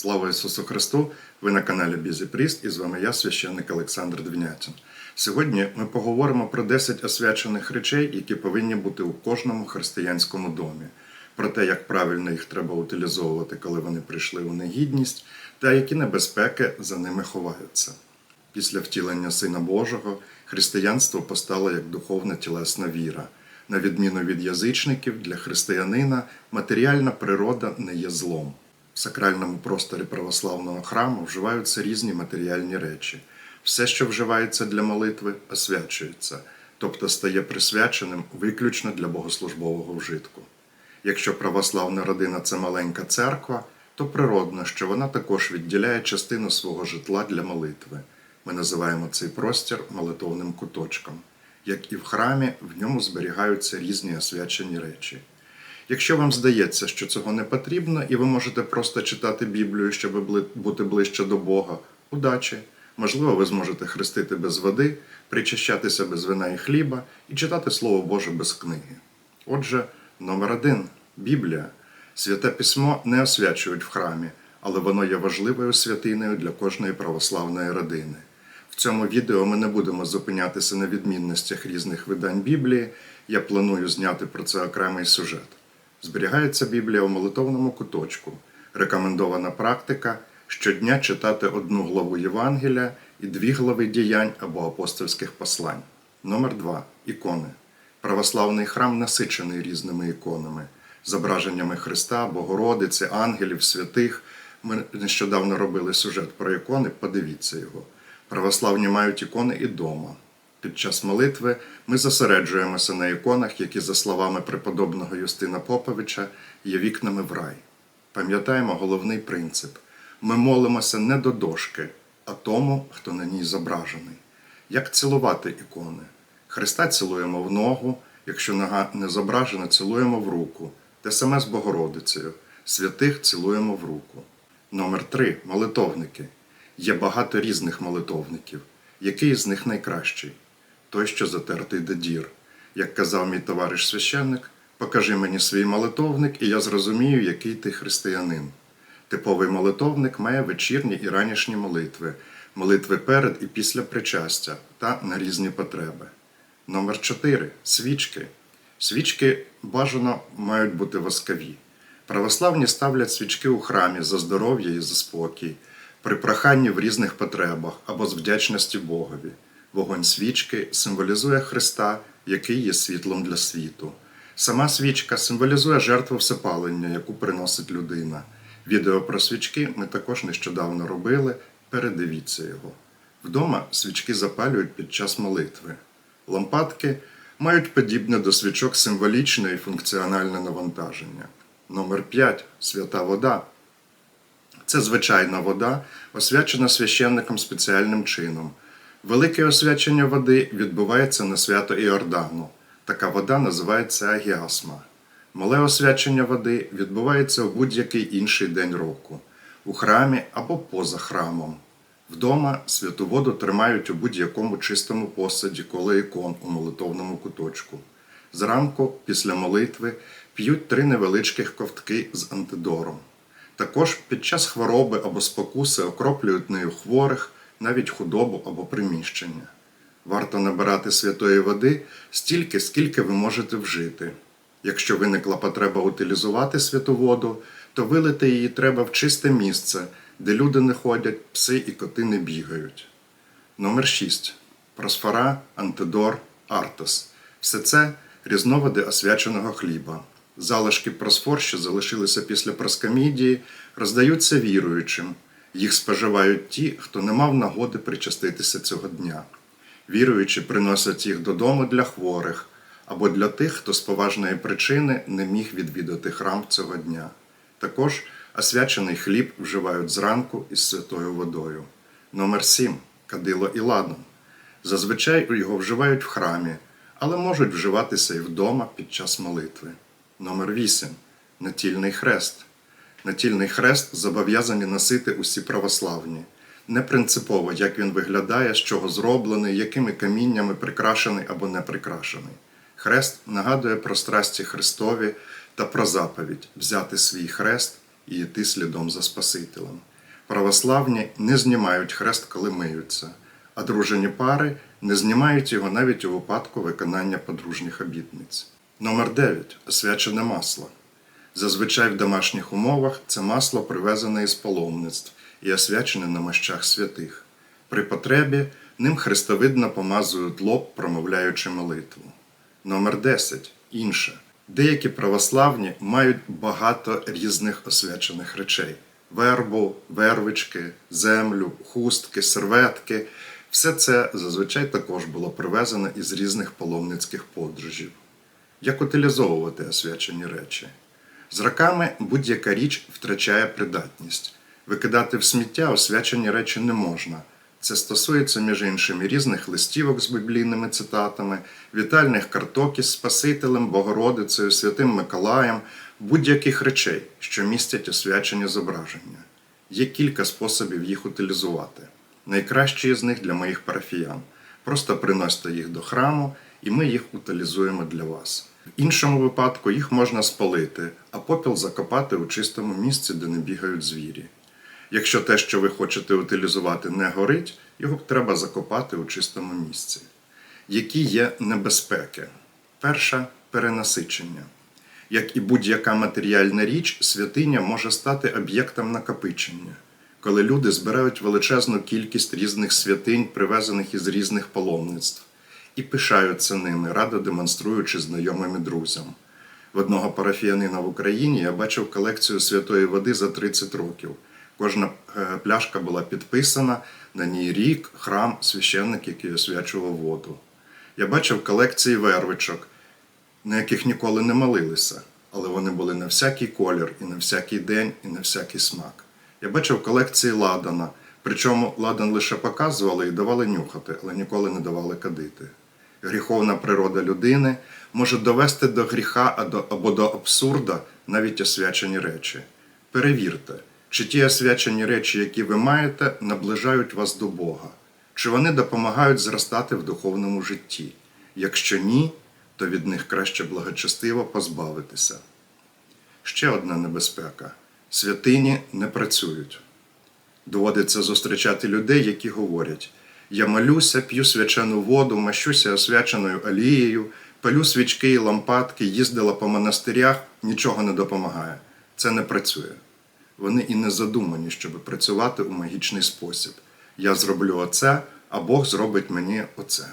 Слава Ісусу Христу! Ви на каналі Бізі Пріст і з вами я, священник Олександр Двінятін. Сьогодні ми поговоримо про 10 освячених речей, які повинні бути у кожному християнському домі, про те, як правильно їх треба утилізовувати, коли вони прийшли у негідність, та які небезпеки за ними ховаються. Після втілення Сина Божого християнство постало як духовна тілесна віра. На відміну від язичників, для християнина матеріальна природа не є злом. В сакральному просторі православного храму вживаються різні матеріальні речі. Все, що вживається для молитви, освячується, тобто стає присвяченим виключно для богослужбового вжитку. Якщо православна родина це маленька церква, то природно, що вона також відділяє частину свого житла для молитви. Ми називаємо цей простір молитовним куточком. Як і в храмі, в ньому зберігаються різні освячені речі. Якщо вам здається, що цього не потрібно, і ви можете просто читати Біблію, щоб бути ближче до Бога, удачі! Можливо, ви зможете хрестити без води, причащатися без вина і хліба і читати Слово Боже без книги. Отже, номер один Біблія. Святе письмо не освячують в храмі, але воно є важливою святиною для кожної православної родини. В цьому відео ми не будемо зупинятися на відмінностях різних видань Біблії. Я планую зняти про це окремий сюжет. Зберігається Біблія у молитовному куточку. Рекомендована практика щодня читати одну главу Євангелія і дві глави діянь або апостольських послань. Номер 2. Ікони. Православний храм насичений різними іконами, зображеннями Христа, Богородиці, ангелів, святих. Ми нещодавно робили сюжет про ікони, подивіться його. Православні мають ікони і дома. Під час молитви ми зосереджуємося на іконах, які, за словами преподобного Юстина Поповича, є вікнами в рай. Пам'ятаємо головний принцип: ми молимося не до дошки, а тому, хто на ній зображений. Як цілувати ікони? Христа цілуємо в ногу, якщо нога не зображена, цілуємо в руку. Те саме з Богородицею. Святих цілуємо в руку. Номер 3. Молитовники. Є багато різних молитовників. Який з них найкращий? Той, що затертий до дір. Як казав мій товариш священник, покажи мені свій молитовник, і я зрозумію, який ти християнин. Типовий молитовник має вечірні і ранішні молитви, молитви перед і після причастя та на різні потреби. Номер 4. Свічки. Свічки бажано мають бути воскові. Православні ставлять свічки у храмі за здоров'я і за спокій, при проханні в різних потребах або з вдячності Богові. Вогонь свічки символізує Христа, який є світлом для світу. Сама свічка символізує жертву всепалення, яку приносить людина. Відео про свічки ми також нещодавно робили. Передивіться його. Вдома свічки запалюють під час молитви. Лампадки мають подібне до свічок символічне і функціональне навантаження. Номер 5. Свята вода. Це звичайна вода, освячена священником спеціальним чином. Велике освячення води відбувається на свято Іордану. Така вода називається агіасма. Мале освячення води відбувається у будь-який інший день року, у храмі або поза храмом. Вдома святу воду тримають у будь-якому чистому посаді коло ікон у молитовному куточку. Зранку, після молитви, п'ють три невеличких ковтки з антидором. Також під час хвороби або спокуси окроплюють нею хворих, навіть худобу або приміщення. Варто набирати святої води стільки, скільки ви можете вжити. Якщо виникла потреба утилізувати святу воду, то вилити її треба в чисте місце, де люди не ходять, пси і коти не бігають. Номер 6. Просфора, антидор, артос. Все це різновиди освяченого хліба. Залишки просфор, що залишилися після проскамідії, роздаються віруючим. Їх споживають ті, хто не мав нагоди причаститися цього дня. Віруючі приносять їх додому для хворих або для тих, хто з поважної причини не міг відвідати храм цього дня. Також освячений хліб вживають зранку із святою водою. Номер 7. Кадило і ладан. Зазвичай його вживають в храмі, але можуть вживатися і вдома під час молитви. Номер 8. Натільний хрест. Натільний хрест зобов'язані носити усі православні. Не принципово, як він виглядає, з чого зроблений, якими каміннями прикрашений або не прикрашений. Хрест нагадує про страсті Христові та про заповідь взяти свій хрест і йти слідом за Спасителем. Православні не знімають хрест, коли миються, а дружені пари не знімають його навіть у випадку виконання подружніх обітниць. Номер 9. Освячене масло. Зазвичай в домашніх умовах це масло привезене із паломництв і освячене на мощах святих. При потребі ним хрестовидно помазують лоб, промовляючи молитву. Номер 10. Інше. Деякі православні мають багато різних освячених речей: вербу, вервички, землю, хустки, серветки. Все це зазвичай також було привезено із різних паломницьких подорожів. Як утилізовувати освячені речі? З роками будь-яка річ втрачає придатність. Викидати в сміття освячені речі не можна. Це стосується, між іншим, різних листівок з біблійними цитатами, вітальних карток із Спасителем, Богородицею, Святим Миколаєм, будь-яких речей, що містять освячені зображення. Є кілька способів їх утилізувати. Найкращий з них для моїх парафіян. Просто приносьте їх до храму, і ми їх утилізуємо для вас. В іншому випадку їх можна спалити, а попіл закопати у чистому місці, де не бігають звірі. Якщо те, що ви хочете утилізувати, не горить, його треба закопати у чистому місці. Які є небезпеки? Перша перенасичення. Як і будь-яка матеріальна річ, святиня може стати об'єктом накопичення, коли люди збирають величезну кількість різних святинь, привезених із різних паломництв, і пишаються ними, радо демонструючи знайомим і друзям. В одного парафіянина в Україні я бачив колекцію святої води за 30 років. Кожна е, пляшка була підписана, на ній рік, храм, священник, який освячував воду. Я бачив колекції вервичок, на яких ніколи не молилися, але вони були на всякий колір, і на всякий день, і на всякий смак. Я бачив колекції ладана, причому ладан лише показували і давали нюхати, але ніколи не давали кадити. Гріховна природа людини може довести до гріха або до абсурда навіть освячені речі. Перевірте, чи ті освячені речі, які ви маєте, наближають вас до Бога, чи вони допомагають зростати в духовному житті. Якщо ні, то від них краще благочестиво позбавитися. Ще одна небезпека: святині не працюють. Доводиться зустрічати людей, які говорять: я молюся, п'ю свячену воду, мащуся освяченою олією, палю свічки і лампадки, їздила по монастирях, нічого не допомагає. Це не працює. Вони і не задумані, щоб працювати у магічний спосіб. Я зроблю оце, а Бог зробить мені оце.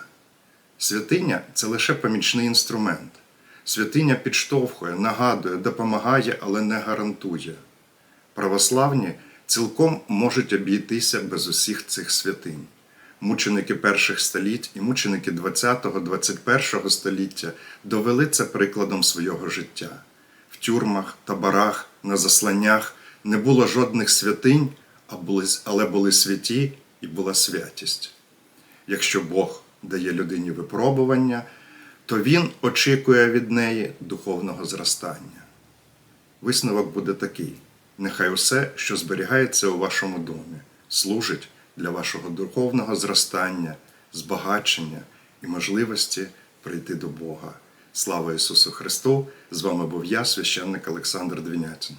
Святиня це лише помічний інструмент. Святиня підштовхує, нагадує, допомагає, але не гарантує. Православні цілком можуть обійтися без усіх цих святинь. Мученики перших століть і мученики 20-21 століття довели це прикладом свого життя. В тюрмах, таборах, на засланнях не було жодних святинь, але були святі і була святість. Якщо Бог дає людині випробування, то Він очікує від неї духовного зростання. Висновок буде такий: нехай усе, що зберігається у вашому домі, служить для вашого духовного зростання, збагачення і можливості прийти до Бога. Слава Ісусу Христу! З вами був я, священник Олександр Двінятін.